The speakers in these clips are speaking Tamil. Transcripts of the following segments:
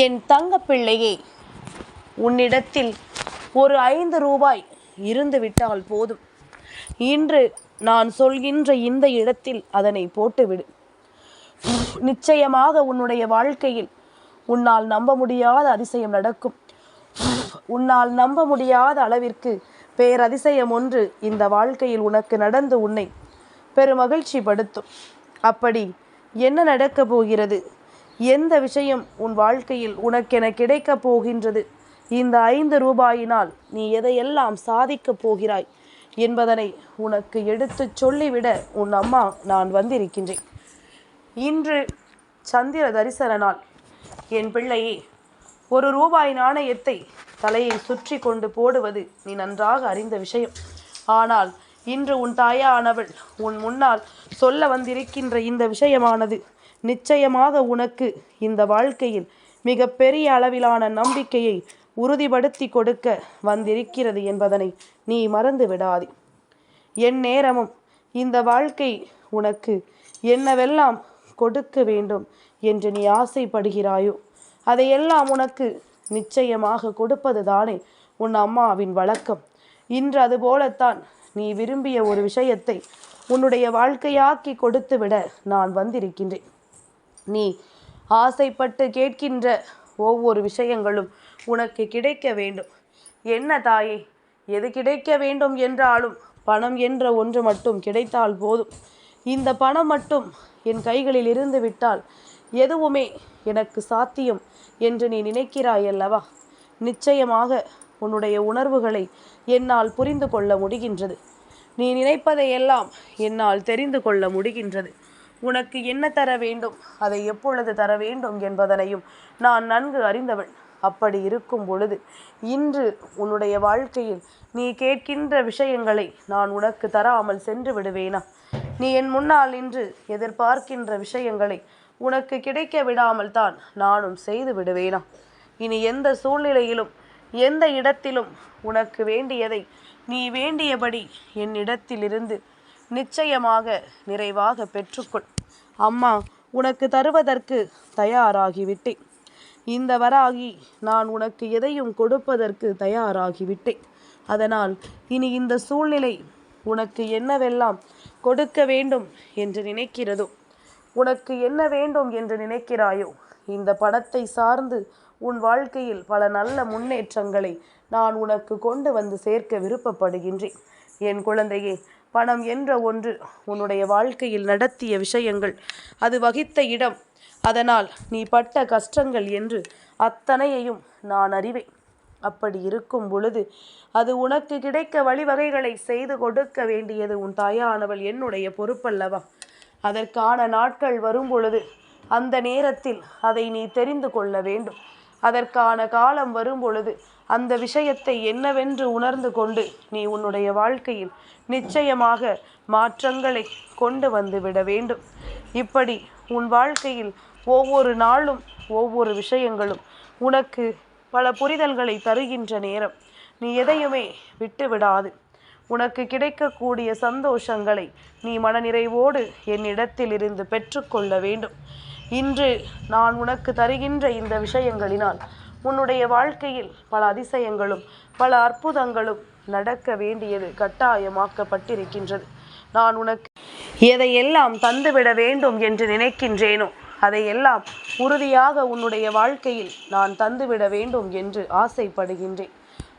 என் தங்க பிள்ளையே உன்னிடத்தில் ஒரு ஐந்து ரூபாய் இருந்துவிட்டால் போதும். இன்று நான் சொல்கின்ற இந்த இடத்தில் அதனை போட்டுவிடு. நிச்சயமாக உன்னுடைய வாழ்க்கையில் உன்னால் நம்ப முடியாத அதிசயம் நடக்கும். உன்னால் நம்ப முடியாத அளவிற்கு பேரதிசயம் ஒன்று இந்த வாழ்க்கையில் உனக்கு நடந்து உன்னை பெருமகிழ்ச்சி படுத்தும் அப்படி என்ன நடக்கப் போகிறது? எந்த விஷயம் உன் வாழ்க்கையில் உனக்கென கிடைக்கப் போகின்றது? இந்த ஐந்து ரூபாயினால் நீ எதையெல்லாம் சாதிக்கப் போகிறாய் என்பதனை உனக்கு எடுத்துச் சொல்லிவிட உன் அம்மா நான் வந்திருக்கின்றேன். இன்று சந்திர தரிசன நாள் என் பிள்ளையே ஒரு ரூபாய் நாணயத்தை தலையை சுற்றி கொண்டு போடுவது நீ நன்றாக அறிந்த விஷயம். ஆனால் இன்று உன் தாயானவள் உன் முன்னால் சொல்ல வந்திருக்கின்ற இந்த விஷயமானது நிச்சயமாக உனக்கு இந்த வாழ்க்கையில் மிக பெரிய அளவிலான நம்பிக்கையை உறுதிப்படுத்தி கொடுக்க வந்திருக்கிறது என்பதனை நீ மறந்து விடாதே. என் நேரமும் இந்த வாழ்க்கை உனக்கு என்னவெல்லாம் கொடுக்க வேண்டும் என்று நீ ஆசைப்படுகிறாயோ அதையெல்லாம் உனக்கு நிச்சயமாக கொடுப்பது தானே உன் அம்மாவின் வழக்கம். இன்று அதுபோலத்தான் நீ விரும்பிய ஒரு விஷயத்தை உன்னுடைய வாழ்க்கையாக்கி கொடுத்து விட நான் வந்திருக்கின்றேன். நீ ஆசைப்பட்டு கேட்கின்ற ஒவ்வொரு விஷயங்களும் உனக்கு கிடைக்க வேண்டும். என்ன தாயே எது கிடைக்க வேண்டும் என்றாலும் பணம் என்ற ஒன்று மட்டும் கிடைத்தால் போதும். இந்த பணம் மட்டும் என் கைகளில் இருந்து விட்டால் எதுவுமே எனக்கு சாத்தியம் என்று நீ நினைக்கிறாய் அல்லவா நிச்சயமாக உன்னுடைய உணர்வுகளை என்னால் புரிந்து கொள்ள முடிகின்றது. நீ நினைப்பதையெல்லாம் என்னால் தெரிந்து கொள்ள முடிகின்றது. உனக்கு என்ன தர வேண்டும்? அதை எப்பொழுது தர வேண்டும் என்பதனையும் நான் நன்கு அறிந்தவன் அப்படி இருக்கும் பொழுது இன்று உன்னுடைய வாழ்க்கையில் நீ கேட்கின்ற விஷயங்களை நான் உனக்கு தராமல் சென்று விடுவேனா? நீ என் முன்னால் நின்று எதிர்பார்க்கின்ற விஷயங்களை உனக்கு கிடைக்க விடாமல் தான் நானும் செய்து விடுவேனா? இனி எந்த சூழ்நிலையிலும் எந்த இடத்திலும் உனக்கு வேண்டியதை நீ வேண்டியபடி என்னிடத்திலிருந்து நிச்சயமாக நிறைவாக பெற்றுக்கொள். அம்மா உனக்கு தருவதற்கு தயாராகிவிட்டேன். இந்த வராகி நான் உனக்கு எதையும் கொடுப்பதற்கு தயாராகிவிட்டேன். அதனால் இனி இந்த சூழ்நிலை உனக்கு என்னவெல்லாம் கொடுக்க வேண்டும் என்று நினைக்கிறதோ? உனக்கு என்ன வேண்டும் என்று நினைக்கிறாயோ? இந்த பணத்தை சார்ந்து உன் வாழ்க்கையில் பல நல்ல முன்னேற்றங்களை நான் உனக்கு கொண்டு வந்து சேர்க்க விருப்பப்படுகின்றேன். என் குழந்தையே பணம் என்ற ஒன்று உன்னுடைய வாழ்க்கையில் நடத்திய விஷயங்கள். அது வகித்த இடம். அதனால் நீ பட்ட கஷ்டங்கள் என்று அத்தனையையும் நான் அறிவேன். அப்படி இருக்கும் பொழுது அது உனக்கு கிடைக்க வழிவகைகளை செய்து கொடுக்க வேண்டியது உன் தாயானவள் என்னுடைய பொறுப்பல்லவா? அதற்கான நாட்கள் வரும் பொழுது அந்த நேரத்தில் அதை நீ தெரிந்து கொள்ள வேண்டும். அதற்கான காலம் வரும் பொழுது அந்த விஷயத்தை என்னவென்று உணர்ந்து கொண்டு நீ உன்னுடைய வாழ்க்கையில் நிச்சயமாக மாற்றங்களை கொண்டு வந்து விட வேண்டும். இப்படி உன் வாழ்க்கையில் ஒவ்வொரு நாளும் ஒவ்வொரு விஷயங்களும் உனக்கு பல புரிதல்களை தருகின்ற நேரம். நீ எதையுமே விட்டு விடாது உனக்கு கிடைக்கக்கூடிய சந்தோஷங்களை நீ மனநிறைவோடு என்னிடத்தில் இருந்து பெற்றுக்கொள்ள வேண்டும். இன்று நான் உனக்கு தருகின்ற இந்த விஷயங்களினால் உன்னுடைய வாழ்க்கையில் பல அதிசயங்களும் பல அற்புதங்களும் நடக்க வேண்டியது கட்டாயமாக்கப்பட்டிருக்கின்றது. நான் உனக்கு எதையெல்லாம் தந்துவிட வேண்டும் என்று நினைக்கின்றேனோ அதையெல்லாம் உறுதியாக உன்னுடைய வாழ்க்கையில் நான் தந்துவிட வேண்டும் என்று ஆசைப்படுகின்றேன்.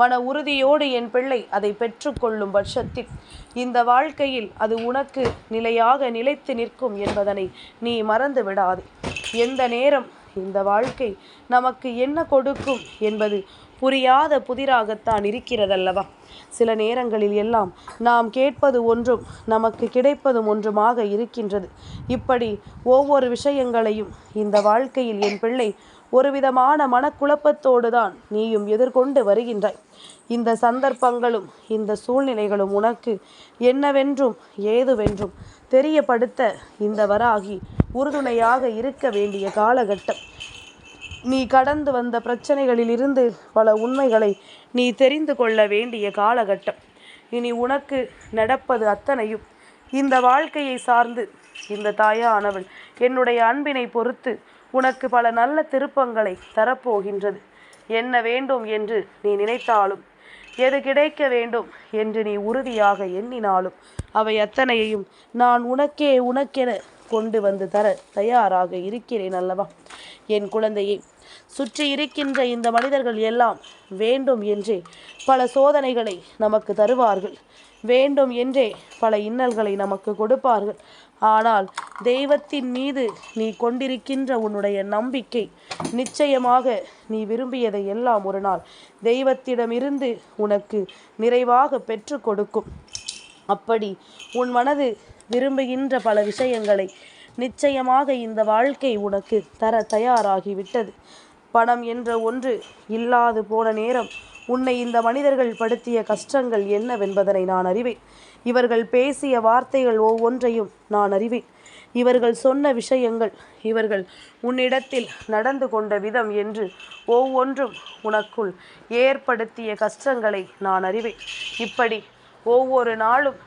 மன உறுதியோடு என் பிள்ளை அதை பெற்றுக்கொள்ளும் பட்சத்தில் இந்த வாழ்க்கையில் அது உனக்கு நிலையாக நிலைத்து நிற்கும் என்பதனை நீ மறந்து விடாது எந்த நேரம் இந்த வாழ்க்கை நமக்கு என்ன கொடுக்கும் என்பது புரியாத புதிராகத்தான் இருக்கிறதல்லவா? சில நேரங்களில் எல்லாம் நாம் கேட்பது ஒன்றும் நமக்கு கிடைப்பதும் ஒன்றுமாக இருக்கின்றது. இப்படி ஒவ்வொரு விஷயங்களையும் இந்த வாழ்க்கையில் என் பிள்ளை ஒரு விதமான மனக்குழப்பத்தோடு தான் நீயும் எதிர்கொண்டு வருகின்றாய். இந்த சந்தர்ப்பங்களும் இந்த சூழ்நிலைகளும் உனக்கு என்னவென்றும் ஏதுவென்றும் தெரியப்படுத்த இந்த வராகி உறுதுணையாக இருக்க வேண்டிய காலகட்டம். நீ கடந்து வந்த பிரச்சனைகளில் இருந்து பல உண்மைகளை நீ தெரிந்து கொள்ள வேண்டிய காலகட்டம். இனி உனக்கு நடப்பது அத்தனையும் இந்த வாழ்க்கையை சார்ந்து. இந்த தாயானவள் என்னுடைய அன்பினை பொறுத்து உனக்கு பல நல்ல திருப்பங்களை தரப்போகின்றது. என்ன வேண்டும் என்று நீ நினைத்தாலும் எது கிடைக்க வேண்டும் என்று நீ உறுதியாக எண்ணினாலும் அவை அத்தனையையும் நான் உனக்கே உனக்கென கொண்டு வந்து தர தயாராக இருக்கிறேன் அல்லவா? என் குழந்தையை சுற்றி இருக்கின்ற இந்த மனிதர்கள் எல்லாம் வேண்டும் என்றே பல சோதனைகளை நமக்கு தருவார்கள். வேண்டும் என்றே பல இன்னல்களை நமக்கு கொடுப்பார்கள். ஆனால் தெய்வத்தின் மீது நீ கொண்டிருக்கின்ற உன்னுடைய நம்பிக்கை நிச்சயமாக நீ விரும்பியதை எல்லாம் ஒரு நாள் தெய்வத்திடமிருந்து உனக்கு நிறைவாக பெற்று கொடுக்கும். அப்படி உன் மனது விரும்புகின்ற பல விஷயங்களை நிச்சயமாக இந்த வாழ்க்கை உனக்கு தர தயாராகிவிட்டது. பணம் என்ற ஒன்று இல்லாது போன நேரம் உன்னை இந்த மனிதர்கள் படுத்திய கஷ்டங்கள் என்னவென்பதனை நான் அறிவேன். இவர்கள் பேசிய வார்த்தைகள் ஒவ்வொன்றையும் நான் அறிவேன். இவர்கள் சொன்ன விஷயங்கள் இவர்கள் உன்னிடத்தில் நடந்து கொண்ட விதம் என்று ஒவ்வொன்றும் உனக்குள் ஏற்படுத்திய கஷ்டங்களை நான் அறிவேன். இப்படி ஒவ்வொரு நாளும்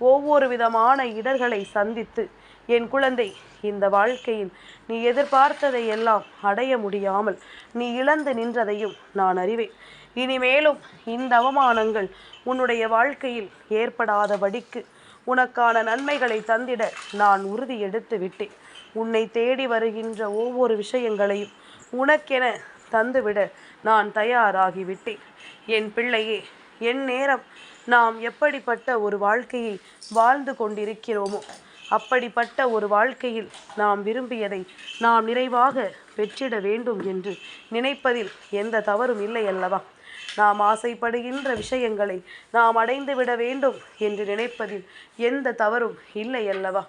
ஒவ்வொரு விதமான இடர்களை சந்தித்து என் குழந்தை இந்த வாழ்க்கையில் நீ எதிர்பார்த்ததை எல்லாம் அடைய முடியாமல் நீ இழந்து நின்றதையும் நான் அறிவேன். இனிமேலும் இந்த அவமானங்கள் உன்னுடைய வாழ்க்கையில் ஏற்படாதபடிக்கு உனக்கான நன்மைகளை தந்திட நான் உறுதி எடுத்து விட்டேன். உன்னை தேடி வருகின்ற ஒவ்வொரு விஷயங்களையும் உனக்கென தந்துவிட நான் தயாராகிவிட்டேன் என் பிள்ளையே என் நேரம் நாம் எப்படிப்பட்ட ஒரு வாழ்க்கையை வாழ்ந்து கொண்டிருக்கிறோமோ அப்படிப்பட்ட ஒரு வாழ்க்கையில் நாம் விரும்பியதை நாம் நிறைவாக பெற்றிட வேண்டும் என்று நினைப்பதில் எந்த தவறும் இல்லை அல்லவா? நாம் ஆசைப்படுகின்ற விஷயங்களை நாம் அடைந்து விட வேண்டும் என்று நினைப்பதில் எந்த தவறும் இல்லை அல்லவா?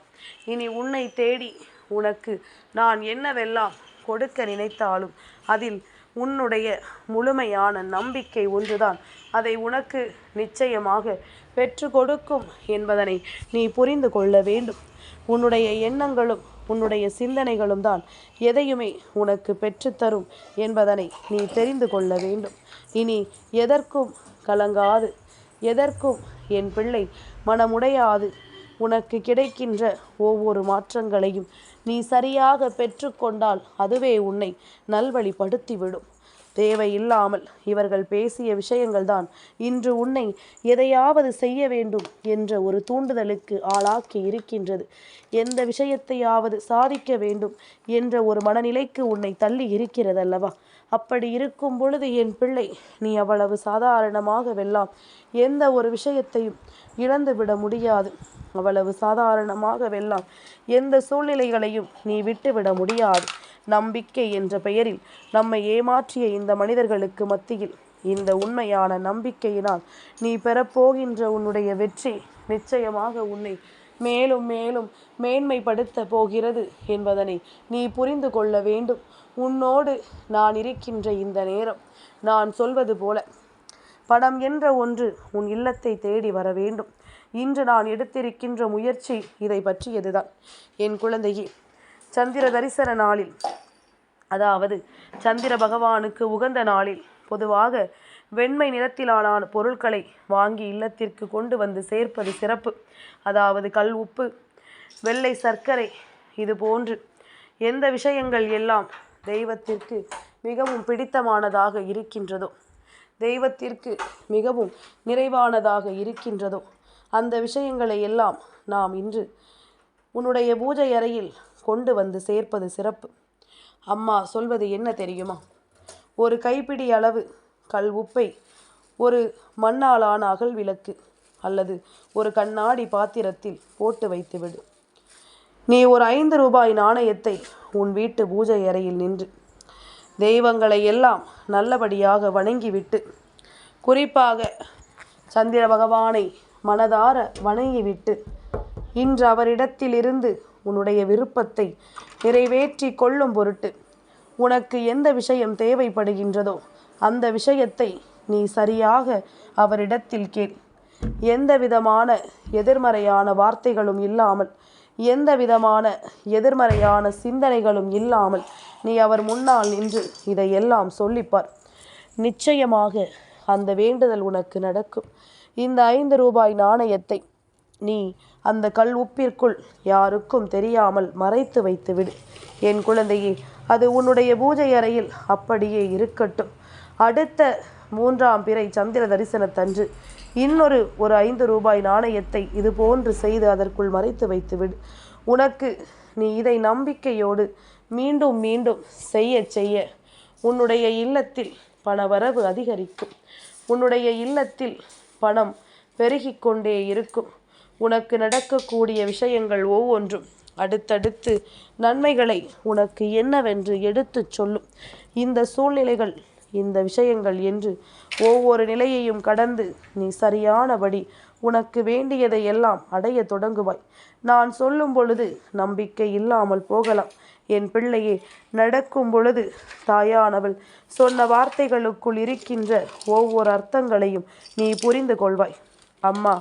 இனி உன்னை தேடி உனக்கு நான் என்னவெல்லாம் கொடுக்க நினைத்தாலும் அதில் உன்னுடைய முழுமையான நம்பிக்கை ஒன்றுதான். அதை உனக்கு நிச்சயமாக பெற்று கொடுக்கும் என்பதனை நீ புரிந்து கொள்ள வேண்டும். உன்னுடைய எண்ணங்களும் உன்னுடைய சிந்தனைகளும் தான் எதையுமே உனக்கு பெற்றுத்தரும் என்பதனை நீ தெரிந்து கொள்ள வேண்டும். இனி எதற்கும் கலங்காது. எதற்கும் என் பிள்ளை மனமுடையாது. உனக்கு கிடைக்கின்ற ஒவ்வொரு மாற்றங்களையும் நீ சரியாக பெற்றுக்கொண்டால் அதுவே உன்னை நல்வழிப்படுத்திவிடும். தேவையில்லாமல் இவர்கள் பேசிய விஷயங்கள்தான் இன்று உன்னை எதையாவது செய்ய வேண்டும் என்ற ஒரு தூண்டுதலுக்கு ஆளாக்கி இருக்கின்றது. எந்த விஷயத்தையாவது சாதிக்க வேண்டும் என்ற ஒரு மனநிலைக்கு உன்னை தள்ளி இருக்கிறதல்லவா? அப்படி இருக்கும் பொழுது என் பிள்ளை நீ அவ்வளவு சாதாரணமாக வெல்லாம் எந்த ஒரு விஷயத்தையும் இழந்துவிட முடியாது. அவ்வளவு சாதாரணமாகவெல்லாம் எந்த சூழ்நிலைகளையும் நீ விட்டுவிட முடியாது. நம்பிக்கை என்ற பெயரில் நம்மை ஏமாற்றிய இந்த மனிதர்களுக்கு மத்தியில் இந்த உண்மையான நம்பிக்கையினால் நீ பெறப்போகின்ற உன்னுடைய வெற்றி நிச்சயமாக உன்னை மேலும் மேலும் மேன்மைப்படுத்த போகிறது என்பதனை நீ புரிந்து கொள்ள வேண்டும். உன்னோடு நான் இருக்கின்ற இந்த நேரம் நான் சொல்வது போல படம் என்ற ஒன்று உன் இல்லத்தை தேடி வர வேண்டும். இன்று நான் எடுத்திருக்கின்ற முயற்சி இதை பற்றியதுதான். என் குழந்தையே சந்திர தரிசன நாளில் அதாவது சந்திர பகவானுக்கு உகந்த நாளில் பொதுவாக வெண்மை நிறத்திலான பொருட்களை வாங்கி இல்லத்திற்கு கொண்டு வந்து சேர்ப்பது சிறப்பு. அதாவது கல் உப்பு வெள்ளை சர்க்கரை இது போன்று எந்த விஷயங்கள் எல்லாம் தெய்வத்திற்கு மிகவும் பிடித்தமானதாக இருக்கின்றதோ தெய்வத்திற்கு மிகவும் நிறைவானதாக இருக்கின்றதோ அந்த விஷயங்களை எல்லாம் நாம் இன்று உன்னுடைய பூஜை அறையில் கொண்டு வந்து சேர்ப்பது சிறப்பு. அம்மா சொல்வது என்ன தெரியுமா? ஒரு கைப்பிடி அளவு கல் உப்பை ஒரு மண்ணாலான அகல் விளக்கு அல்லது ஒரு கண்ணாடி பாத்திரத்தில் போட்டு வைத்துவிடு நீ ஒரு ஐந்து ரூபாய் நாணயத்தை உன் வீட்டு பூஜை அறையில் நின்று தெய்வங்களை எல்லாம் நல்லபடியாக வணங்கிவிட்டு குறிப்பாக சந்திர பகவானை மனதார வணங்கிவிட்டு இன்று அவரிடத்திலிருந்து உன்னுடைய விருப்பத்தை நிறைவேற்றி கொள்ளும் பொருட்டு உனக்கு எந்த விஷயம் தேவைப்படுகின்றதோ அந்த விஷயத்தை நீ சரியாக அவரிடத்தில் கேள். எந்த விதமான எதிர்மறையான வார்த்தைகளும் இல்லாமல் எந்த விதமான எதிர்மறையான சிந்தனைகளும் இல்லாமல் நீ அவர் முன்னால் நின்று இதையெல்லாம் சொல்லிப்பார். நிச்சயமாக அந்த வேண்டுதல் உனக்கு நடக்கும். இந்த ஐந்து ரூபாய் நாணயத்தை நீ அந்த கல் உப்பிற்குள் யாருக்கும் தெரியாமல் மறைத்து வைத்து விடு என் குழந்தையே அது உன்னுடைய பூஜை அறையில் அப்படியே இருக்கட்டும். அடுத்த மூன்றாம் பிறை சந்திர தரிசனத்தன்று இன்னொரு ஒரு ஐந்து ரூபாய் நாணயத்தை இது போன்று செய்து அதற்குள் மறைத்து வைத்துவிடு. உனக்கு நீ இதை நம்பிக்கையோடு மீண்டும் மீண்டும் செய்ய செய்ய உன்னுடைய இல்லத்தில் பணவரவு அதிகரிக்கும். உன்னுடைய இல்லத்தில் பணம் பெருகிக் கொண்டே இருக்கும். உனக்கு நடக்கக்கூடிய விஷயங்கள் ஒவ்வொன்றும். அடுத்தடுத்து நன்மைகளை உனக்கு என்னவென்று எடுத்துச் சொல்லும். இந்த சூழ்நிலைகள் இந்த விஷயங்கள் என்று ஒவ்வொரு நிலையையும் கடந்து நீ சரியானபடி உனக்கு வேண்டியதை எல்லாம் அடைய தொடங்குவாய். நான் சொல்லும் பொழுது நம்பிக்கை இல்லாமல் போகலாம். என் பிள்ளையே நடக்கும் பொழுது தாயானவள் சொன்ன வார்த்தைகளுக்குள் இருக்கின்ற ஒவ்வொரு அர்த்தங்களையும் நீ புரிந்து கொள்வாய். அம்மா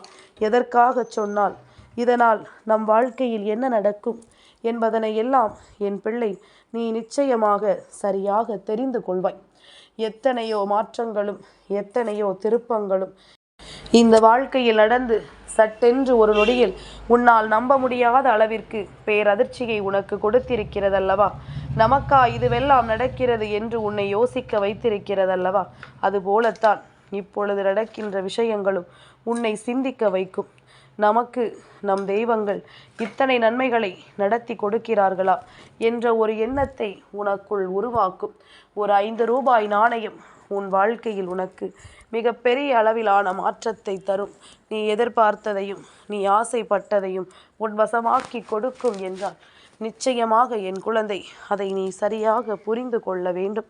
எதற்காக சொன்னால் இதனால் நம் வாழ்க்கையில் என்ன நடக்கும் என்பதனை எல்லாம் என் பிள்ளை நீ நிச்சயமாக சரியாக தெரிந்து கொள்வாய். எத்தனையோ மாற்றங்களும் எத்தனையோ திருப்பங்களும் இந்த வாழ்க்கையில் நடந்து சட்டென்று ஒரு நொடியில். உன்னால் நம்ப முடியாத அளவிற்கு பேரதிர்ச்சியை உனக்கு கொடுத்திருக்கிறதல்லவா? நமக்கா இதுவெல்லாம் நடக்கிறது என்று உன்னை யோசிக்க வைத்திருக்கிறதல்லவா? அதுபோலத்தான் இப்பொழுது நடக்கின்ற விஷயங்களும் உன்னை சிந்திக்க வைக்கும். நமக்கு நம் தெய்வங்கள் இத்தனை நன்மைகளை நடத்தி கொடுக்கிறார்களா என்ற ஒரு எண்ணத்தை உனக்குள் உருவாக்கும். ஒரு ஐந்து ரூபாய் நாணயம் உன் வாழ்க்கையில் உனக்கு மிகப்பெரிய அளவிலான மாற்றத்தை தரும். நீ எதிர்பார்த்ததையும் நீ ஆசைப்பட்டதையும் உன் வசமாக்கி கொடுக்கும் என்றால் நிச்சயமாக என் குழந்தை அதை நீ சரியாக புரிந்து கொள்ள வேண்டும்.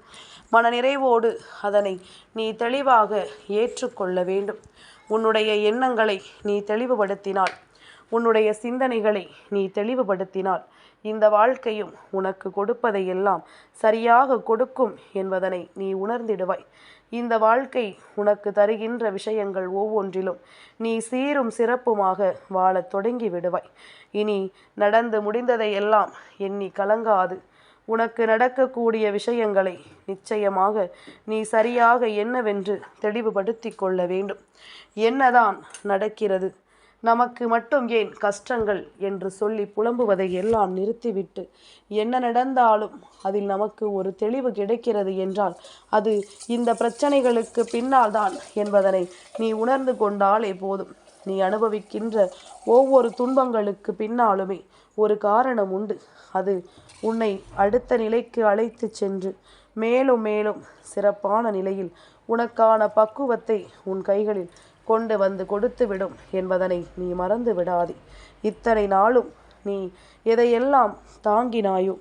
மனநிறைவோடு அதனை நீ தெளிவாக ஏற்றுக்கொள்ள வேண்டும். உன்னுடைய எண்ணங்களை நீ தெளிவுபடுத்தினால் உன்னுடைய சிந்தனைகளை நீ தெளிவுபடுத்தினால் இந்த வாழ்க்கையும் உனக்கு கொடுப்பதையெல்லாம் சரியாக கொடுக்கும் என்பதனை நீ உணர்ந்திடுவாய். இந்த வாழ்க்கை உனக்கு தருகின்ற விஷயங்கள் ஒவ்வொன்றிலும் நீ சீரும் சிறப்புமாக வாழத் தொடங்கி விடுவாய். இனி நடந்து முடிந்ததை எல்லாம் எண்ணி கலங்காது. உனக்கு நடக்கக்கூடிய விஷயங்களை நிச்சயமாக நீ சரியாக என்னவென்று தெளிவுபடுத்தி கொள்ள வேண்டும். என்னதான் நடக்கிறது நமக்கு மட்டும் ஏன் கஷ்டங்கள் என்று சொல்லி புலம்புவதை எல்லாம் நிறுத்திவிட்டு என்ன நடந்தாலும் அதில் நமக்கு ஒரு தெளிவு கிடைக்கிறது என்றால் அது இந்த பிரச்சனைகளுக்கு பின்னால் தான் என்பதனை நீ உணர்ந்து கொண்டாலே போதும். நீ அனுபவிக்கின்ற ஒவ்வொரு துன்பங்களுக்கு பின்னாலுமே ஒரு காரணம் உண்டு. அது உன்னை அடுத்த நிலைக்கு அழைத்து சென்று மேலும் மேலும் சிறப்பான நிலையில் உனக்கான பக்குவத்தை உன் கைகளில் கொண்டு வந்து கொடுத்துவிடும் என்பதனை நீ மறந்து விடாதே. இத்தனை நாளும் நீ எதையெல்லாம் தாங்கினாயோ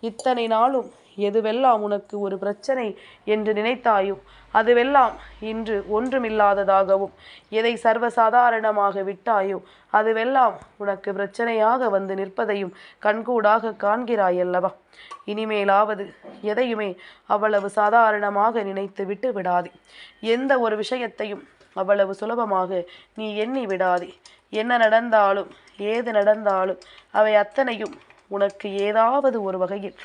இத்தனை நாளும் எதுவெல்லாம் உனக்கு ஒரு பிரச்சனை என்று நினைத்தாயோ அதுவெல்லாம் இன்று ஒன்றுமில்லாததாகவும் எதை சர்வசாதாரணமாக விட்டாயோ அதுவெல்லாம் உனக்கு பிரச்சனையாக வந்து நிற்பதையும் கண்கூடாக காண்கிறாயல்லவா. இனிமேலாவது எதையுமே அவ்வளவு சாதாரணமாக நினைத்து விட்டு விடாதே. எந்த ஒரு விஷயத்தையும் அவ்வளவு சுலபமாக நீ எண்ணி விடாதே. என்ன நடந்தாலும் ஏது நடந்தாலும் அவை அத்தனையும் உனக்கு ஏதாவது ஒரு வகையில்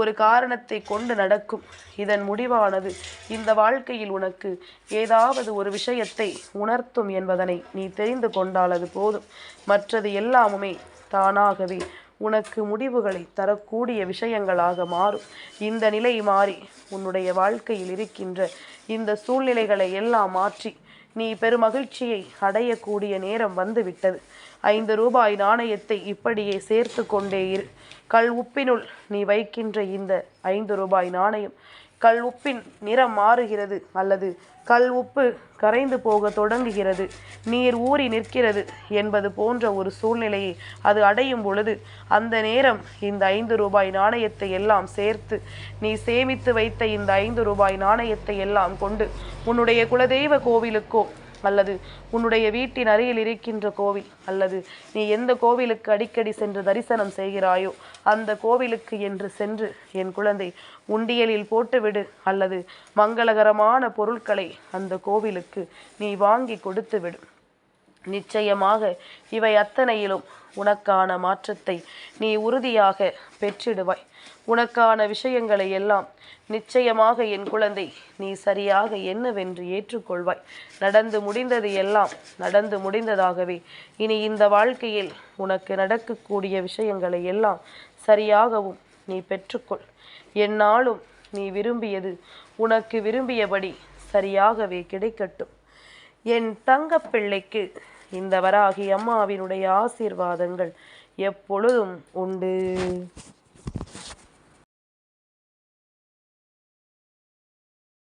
ஒரு காரணத்தை கொண்டு நடக்கும். இதன் முடிவானது இந்த வாழ்க்கையில் உனக்கு ஏதாவது ஒரு விஷயத்தை உணர்த்தும் என்பதனை நீ தெரிந்து கொண்டால் அது போதும். மற்றது எல்லாமுமே தானாகவே உனக்கு முடிவுகளை தரக்கூடிய விஷயங்களாக மாறும். இந்த நிலை மாறி உன்னுடைய வாழ்க்கையில் இருக்கின்ற இந்த சூழ்நிலைகளை எல்லாம் மாற்றி நீ பெருமகிழ்ச்சியை அடையக்கூடிய நேரம் வந்துவிட்டது. ஐந்து ரூபாய் நாணயத்தை இப்படியே சேர்த்து கொண்டே இரு. கல் உப்பினுள் நீ வைக்கின்ற இந்த ஐந்து ரூபாய் நாணயம் கல் உப்பின் நிறம் மாறுகிறது அல்லது கல் உப்பு கரைந்து போக தொடங்குகிறது. நீர் ஊறி நிற்கிறது என்பது போன்ற ஒரு சூழ்நிலையை அது அடையும் பொழுது அந்த நேரம் இந்த ஐந்து ரூபாய் நாணயத்தை எல்லாம் சேர்த்து நீ சேமித்து வைத்த இந்த ஐந்து ரூபாய் நாணயத்தை எல்லாம் கொண்டு உன்னுடைய குலதெய்வ கோவிலுக்கோ அல்லது உன்னுடைய வீட்டின் அருகில் இருக்கின்ற கோவில் அல்லது நீ எந்த கோவிலுக்கு அடிக்கடி சென்று தரிசனம் செய்கிறாயோ அந்த கோவிலுக்கு என்று சென்று என் குழந்தை உண்டியலில் போட்டுவிடு அல்லது மங்களகரமான பொருட்களை அந்த கோவிலுக்கு நீ வாங்கி கொடுத்து விடு நிச்சயமாக இவை அத்தனையிலும் உனக்கான மாற்றத்தை நீ உறுதியாக பெற்றிடுவாய். உனக்கான விஷயங்களை எல்லாம் நிச்சயமாக என் குழந்தை நீ சரியாக என்னவென்று ஏற்றுக்கொள்வாய். நடந்து முடிந்தது எல்லாம் நடந்து முடிந்ததாகவே. இனி இந்த வாழ்க்கையில் உனக்கு நடக்கக்கூடிய விஷயங்களை எல்லாம் சரியாகவும் நீ பெற்றுக்கொள். என்னாலும் நீ விரும்பியது உனக்கு விரும்பியபடி சரியாகவே கிடைக்கட்டும். என் தங்க பிள்ளைக்கு இந்த வராகி அம்மாவினுடைய ஆசீர்வாதங்கள் எப்பொழுதும் உண்டு.